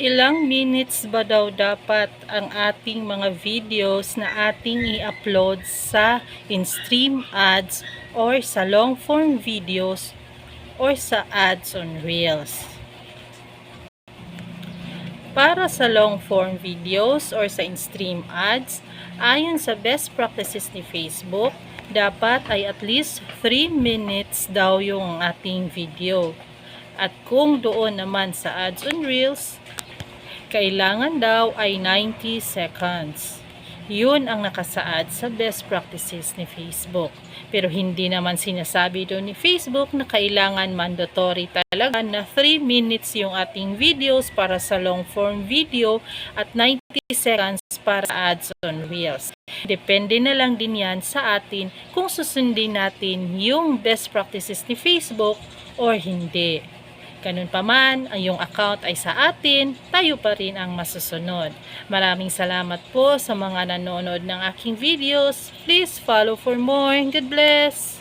Ilang minutes ba daw dapat ang ating mga videos na ating i-upload sa in-stream ads or sa long form videos or sa ads on Reels? Para sa long form videos or sa in-stream ads, ayon sa best practices ni Facebook, dapat ay at least 3 minutes daw yung ating video. At kung doon naman sa ads on Reels, kailangan daw ay 90 seconds. Yun ang nakasaad sa best practices ni Facebook. Pero hindi naman sinasabi doon ni Facebook na kailangan mandatory talaga na 3 minutes yung ating videos para sa long form video at 90 seconds para ads on Reels. Depende na lang din yan sa atin kung susundin natin yung best practices ni Facebook or hindi. Ganun pa man, ang iyong account ay sa atin, tayo pa rin ang masusunod. Maraming salamat po sa mga nanonood ng aking videos. Please follow for more. God bless!